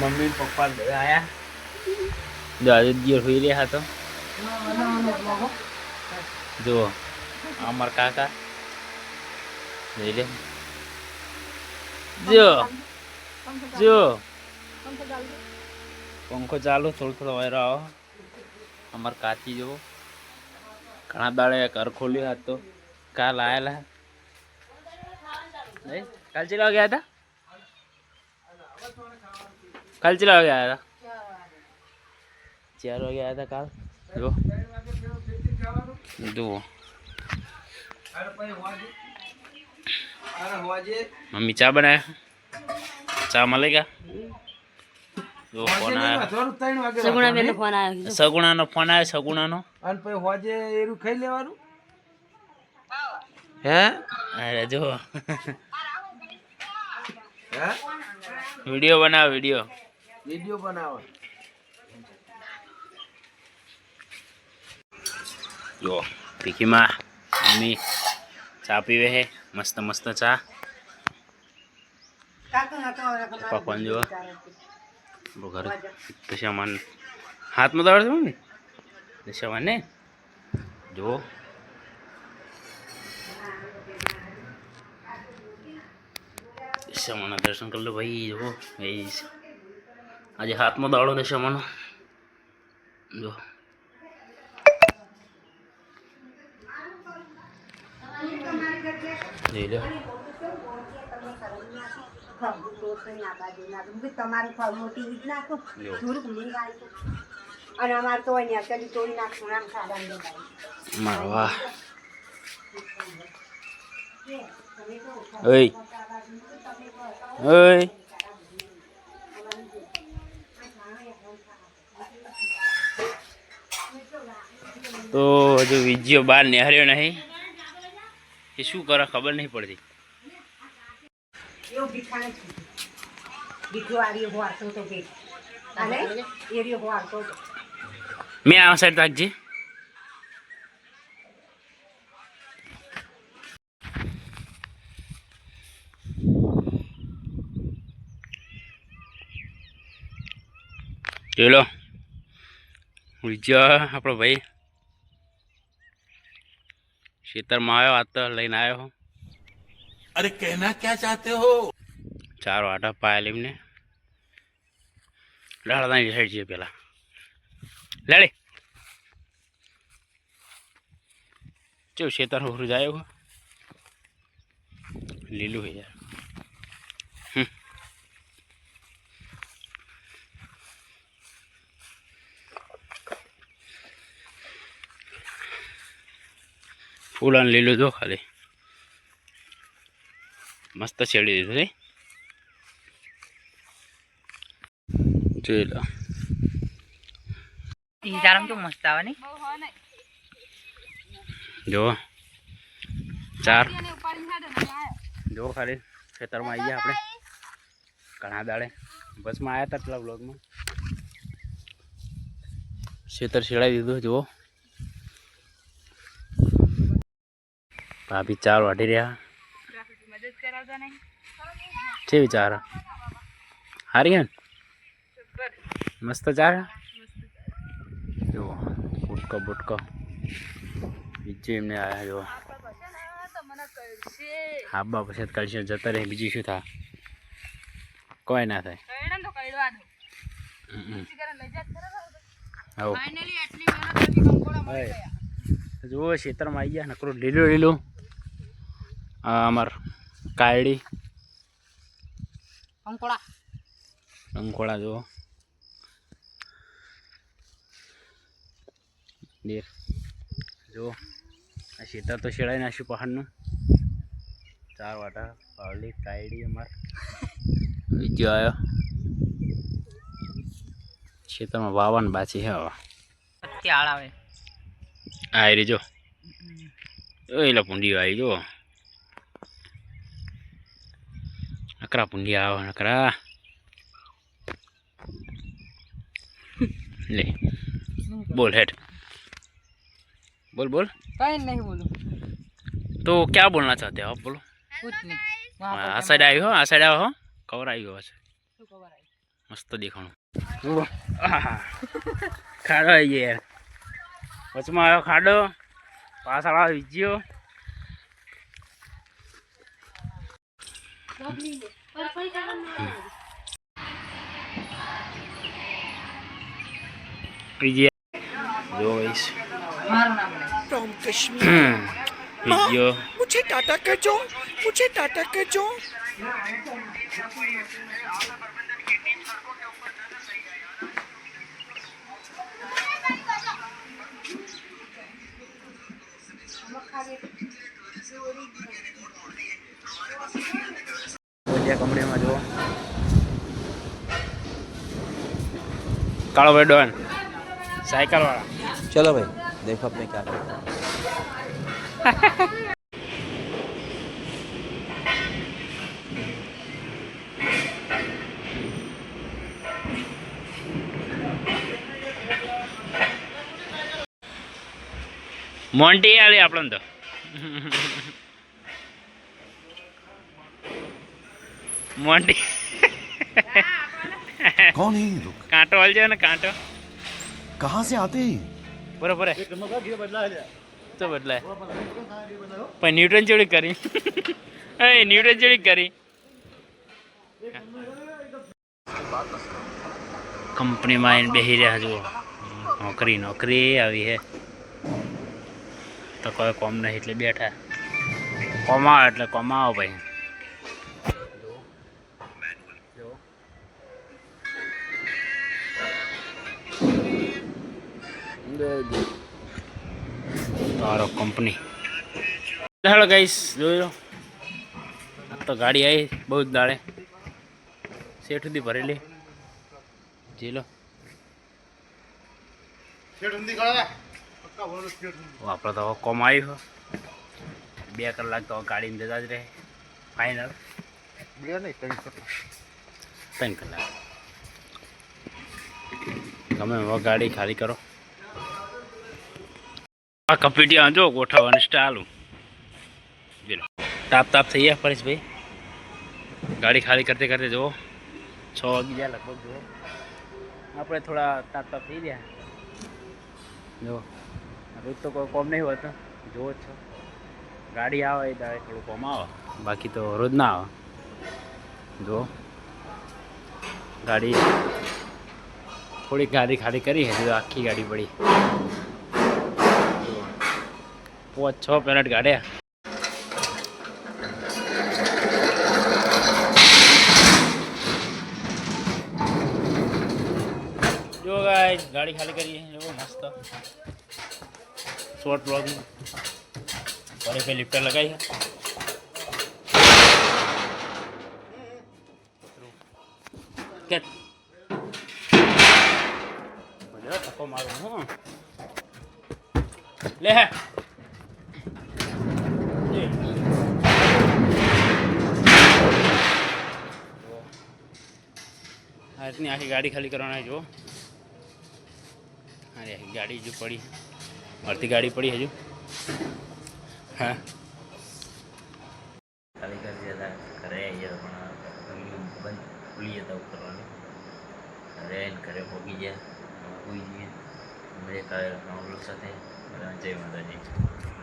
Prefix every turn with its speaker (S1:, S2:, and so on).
S1: Mummy papa બધા આયા. આજે દિયર હોઈ રહ્યા હતો જુઓ અમાર કાકા. જોઈ લે. જો જો. પંખો ચાલુ, થોડો થોડો વાયરો આવો. અમાર કાચી જુઓ. ઘણા દાડે ઘર ખોલ્યો હતો. કાલ આવેલા કાલ ચેલા ગયા હતા? કાલ ચેલા વાગે આવ્યા હતા? ચાર વાગે. આવ્યા હતા કાલ? જો. જુઓ. મમ્મી ચા બનાવ્યા ચા મળે ગયા? જો ફોન આવ્યો.
S2: સગુણા બેન ફોન આવ્યો
S1: સગુણાનો ફોન આવ્યો સગુણાનો.
S3: અને પછી હોજે એરું ખાઈ લેવાનું?
S1: હે? અરે જો
S3: હે?
S1: વીડિયો બનાવ વીડિયો.
S3: વીડિયો બનાવો.
S1: જો, ભીખીમાં મમ્મી ચા પીવે હે મસ્ત મસ્ત ચા. પકવાન જો આપણું ઘર દશામાન હાથમાં દોડ છે મમ્મી? દશામાન ને જો દશામાના દર્શન કરી લો ભાઈ જો એ આજે હાથમાં દાડો દશામાનો જો. જોઈ લો.
S2: તમારી ફળ મોટી ઈદ નાખો
S1: જો.
S2: થોડુંક મીંગ આવી અને અમારે તો અહીંયા અત્યારે તોડી નાખશું આમ ખાડા ને બધાય.
S1: મારવા ઓય ઓય તો હજુ વિજયો બહાર નિહાર્યો નહીં. એ શું કરે ખબર નહીં પડતી. મેં આ સાઈડ રાખજે. ચલો વિજય આપણો ભાઈ. ખેતરમાં આવ્યો આ તો લઈને આવ્યો
S4: અરે કહેના ક્યાં ચાહતે હો?
S1: ચારો આટા પાયા લીમને. ડાળાની સાઈડ છે પેલા. લડે. ચેવું ખેતર ઉરું જાય લીલું હોય યાર. ફૂલ અને લીલું જો ખાલી. મસ્ત છેડી દીધું નહીં જોઈ લો.
S5: સીતારામ તો મસ્ત આવે ને
S1: જો. ચાર. જો ખાલી ખેતરમાં આવી ગયા આપણે. ઘણા દાડે. બસમાં આવ્યા હતા પેલા બ્લોગમાં ખેતર છેડાવી દીધું જુઓ. ભાભી ચાર વાટી રહ્યા. છે વિચાર હારી હે મસ્ત ચાર જુઓ બુટકો બુટકો. બીજું એમને આવ્યા જુઓ હા બા પછી કરશે જતા રહે બીજું શું થાય? કોઈ ના થાય. જુઓ ખેતરમાં આવી ગયા નકરું લીલું લીલું. અમાર કાયડી.
S5: અંકોળા.
S1: અંકોળા જુઓ. દેર જુઓ. આ ખેતર તો શેડાઈ નાખ્યું પહાડનું. ચાર વાટા પાવલી કાયડી અમાર. બીજો આવ્યો ખેતરમાં વાવન બાચી હે હવે.
S5: ત્યાળ આવે.
S1: આ રીજો એ એલા પૂંડીઓ આવી જો નકરા પૂંડી આવે નકરા ले बोल हेड बोल बोल
S5: કઈ નહીં બોલું
S1: तो क्या बोलना चाहते हो आप बोलो
S5: કુછ નહીં
S1: આ સાઈડ આવ્યો હો આ સાઈડ આવ્યો હો કવર આવ્યો હશે
S5: શું ખબર આવી
S1: મસ્ત દેખાણું જુઓ આહા. ખાડો આવી ગયો યાર વચમાં આવ્યો ખાડો પાછળ આવ્યો વિજ્યો फ्रॉम कश्मीर वीडियो
S6: मुझे टाटा कर जो मुझे टाटा कर जो Thank you.
S1: બોલિયા કંપનીમાં જુઓ. કાળો ભાઈ ડોન સાયકલ વાળા
S3: ચલો ભાઈ દેખો આપણે ક્યાં
S1: મોન્ટી આલે આપણને તો. મોન્ટી
S4: कौन है ये लोग
S1: કાંટો વાળજો ને કાંટો
S4: कहाँ से आते हैं
S1: બરોબર તો બદલાય પણ ન્યૂટન જેવડી કરી એ ન્યૂટન જેવડી કરી કંપનીમાં આવીને બેસી રહ્યા જુઓ નોકરી નોકરી આવી હે તો કોઈ કોમ નહીં એટલે બેઠા કોમાવો એટલે કોમાવો ભાઈ તારો કંપની. હેલો ગાઈસ જોઈ લો. તો ગાડી આવી બહુ જ દાડે. શેઠ સુધી ભરેલી. જી લો. આપણે તો કોમ આવ્યું બે કલાક તો ગાડી ને જતા જ રહે. ફાઇનલ ત્રણ કલાક. તમે હવે ગાડી ખાલી કરો. આ કપીટિયા જો ગોઠવવાની સ્ટાલું બોલો. તાપ તાપ થઈ ગયા પરેશભાઈ. ગાડી ખાલી કરતે કરતે જુઓ. છ વાગી ગયા લગભગ જુઓ. આપણે થોડા તાપ તાપ થઈ ગયા. જો રોજ તો કોઈ કોમ નહીં હોતો. જુઓ જ છો. ગાડી આવે એ દાડે થોડું કોમ આવે. બાકી તો રોજ ના આવે. જુઓ. ગાડી થોડીક ગાડી ખાલી કરી હજુ આખી ગાડી પડી. પાંચ છ પેરેટ ગાડ્યા જો ગાઈસ ગાડી ખાલી કરીએ જો મસ્ત શોર્ટ બ્લોગ પર પે લિફ્ટર લગાવી છે કે બોલો ધક્કો મારું હું લે હે લે. આ રીતની આખી ગાડી ખાલી કરવાના જો અરે આખી ગાડી હજુ પડી. અડધી ગાડી પડી હજુ. હા. ખાલી કરી દેતા ઘરે આવ્યા પણ બંધ ખુલી જતા કરવાનું ઘરે આવીને ઘરે પહોંચી ગયા. હોઈ જઈએ મજા કાલે સાથે. જય માતાજી.